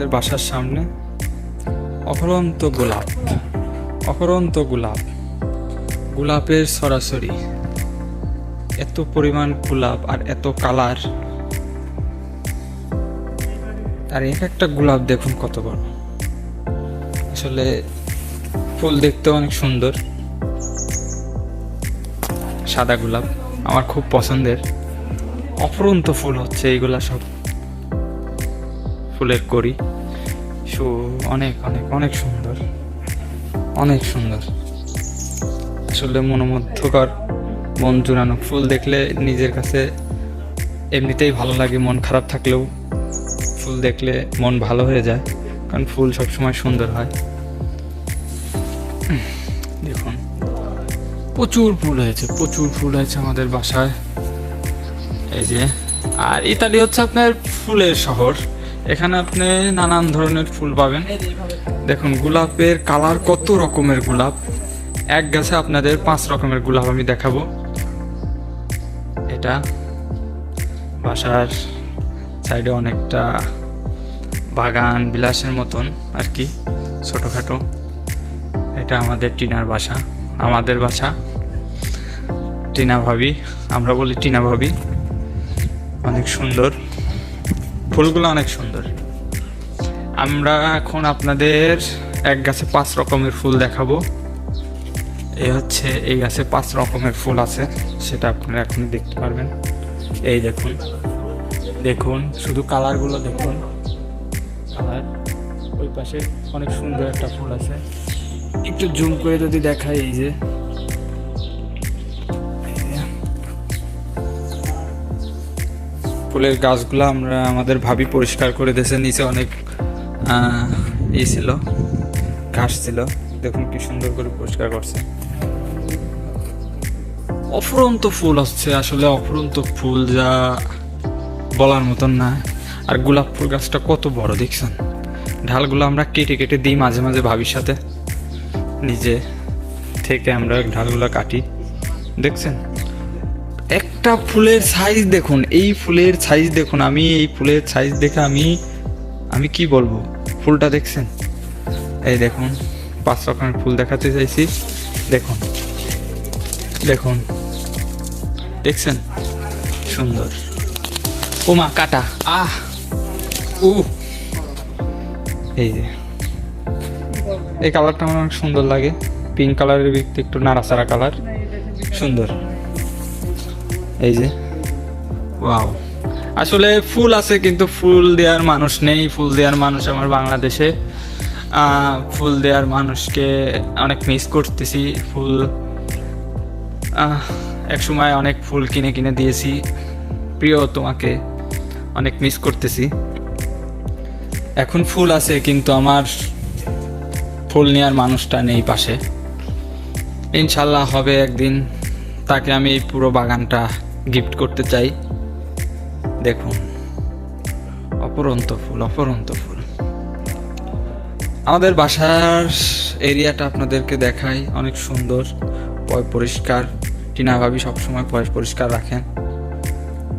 আমাদের বাসার সামনে। অপরন্ত গোলাপ অপরন্ত গোলাপ, গোলাপের সরাসরি। এত পরিমাণ গোলাপ আর এত কালার। আর এক একটা গোলাপ দেখুন কত বড়। আসলে ফুল দেখতে অনেক সুন্দর। সাদা গোলাপ আমার খুব পছন্দের। অফরন্ত ফুল হচ্ছে এইগুলা সব। ফুলের করি। সো, অনেক অনেক অনেক সুন্দর। অনেক সুন্দর। আসলে মনোমুগ্ধকর মন জুড়ানো ফুল দেখলে নিজের কাছে এমনিতেই ভালো লাগে, মন খারাপ থাকলেও ফুল দেখলে মন ভালো হয়ে যায়, কারণ ফুল সবসময় সুন্দর হয়। দেখুন, প্রচুর ফুল হয়েছে, প্রচুর ফুল হয়েছে আমাদের বাসায়। এই যে, আর ইতালি হচ্ছে আপনার ফুলের শহর। এখানে আপনি নানান ধরনের ফুল পাবেন। দেখুন, গোলাপের কালার কত রকমের গোলাপ। এক গাছে আপনাদের পাঁচ রকমের গোলাপ আমি দেখাবো। এটা বাসার সাইডে অনেকটা বাগান, বিলাসের মতন আর কি, ছোটোখাটো। এটা আমাদের টিনার বাসা, আমাদের বাসা। টিনা ভাবি, আমরা বলি টিনা ভাবি। অনেক সুন্দর। ফুলগুলো অনেক সুন্দর। আমরা এখন আপনাদের এক গাছে পাঁচ রকমের ফুল দেখাবো। এই হচ্ছে, এই গাছে পাঁচ রকমের ফুল আছে, সেটা আপনারা এখন দেখতে পারবেন। এই দেখুন দেখুন, শুধু কালারগুলো দেখুন। কালার, ওই পাশে অনেক সুন্দর একটা ফুল আছে। একটু জুম করে যদি দেখাই এই যে। ফুলের গাছগুলো আমরা আমাদের ভাবি পরিষ্কার করে দিয়েছে, নিচে অনেক ই ছিল, ঘাস ছিল। দেখুন কি সুন্দর করে পরিষ্কার করছে। অফুরন্ত ফুল হচ্ছে আসলে অফুরন্ত ফুল যা বলার মতন না। আর গোলাপ ফুল গাছটা কত বড়, দেখছেন? ঢালগুলো আমরা কেটে কেটে দিই মাঝে মাঝে ভাবির সাথে। নিজে থেকে আমরা ঢালগুলো কাটি। দেখছেন? একটা ফুলের সাইজ দেখুন, এই ফুলের সাইজ দেখুন, আমি এই ফুলের সাইজ দেখে আমি আমি কি বলব? ফুলটা দেখছেন? এই দেখুন, পাঁচ রকমের ফুল দেখাতে চাইছি। দেখুন দেখুন, দেখছেন? সুন্দর। ওমা, কাটা। আহ! উ এই যে। এই কালারটা আমার অনেক সুন্দর লাগে। পিঙ্ক কালারের একটু নাড়াচাড়া কালার সুন্দর। এই যে। ওয়াও আসলে ফুল আছে কিন্তু ফুল দেওয়ার মানুষ নেই। ফুল দেওয়ার মানুষ আমার বাংলাদেশে। ফুল দেওয়ার মানুষকে অনেক মিস করতেছি। ফুল এক সময় অনেক ফুল কিনে কিনে দিয়েছি। প্রিয় তোমাকে অনেক মিস করতেছি। এখন ফুল আছে কিন্তু আমার ফুল নেওয়ার মানুষটা নেই পাশে। ইনশাল্লাহ হবে একদিন। তাকে আমি এই পুরো বাগানটা গিফট করতে চাই। দেখুন, অপরন্ত ফুল অপরন্ত ফুল। আমাদের বাসার এরিয়াটা আপনাদেরকে দেখাই, অনেক সুন্দর পরিষ্কার। টিনা ভাবি সবসময় পয় পরিষ্কার রাখেন।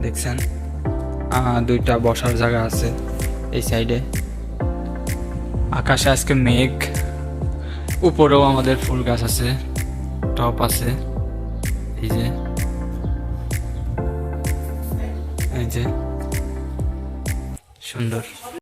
দেখছেন দুইটা বসার জায়গা আছে এই সাইডে। আকাশে আজকে মেঘ, উপরেও আমাদের ফুল গাছ আছে, টপ আছে, এই যে। সুন্দর।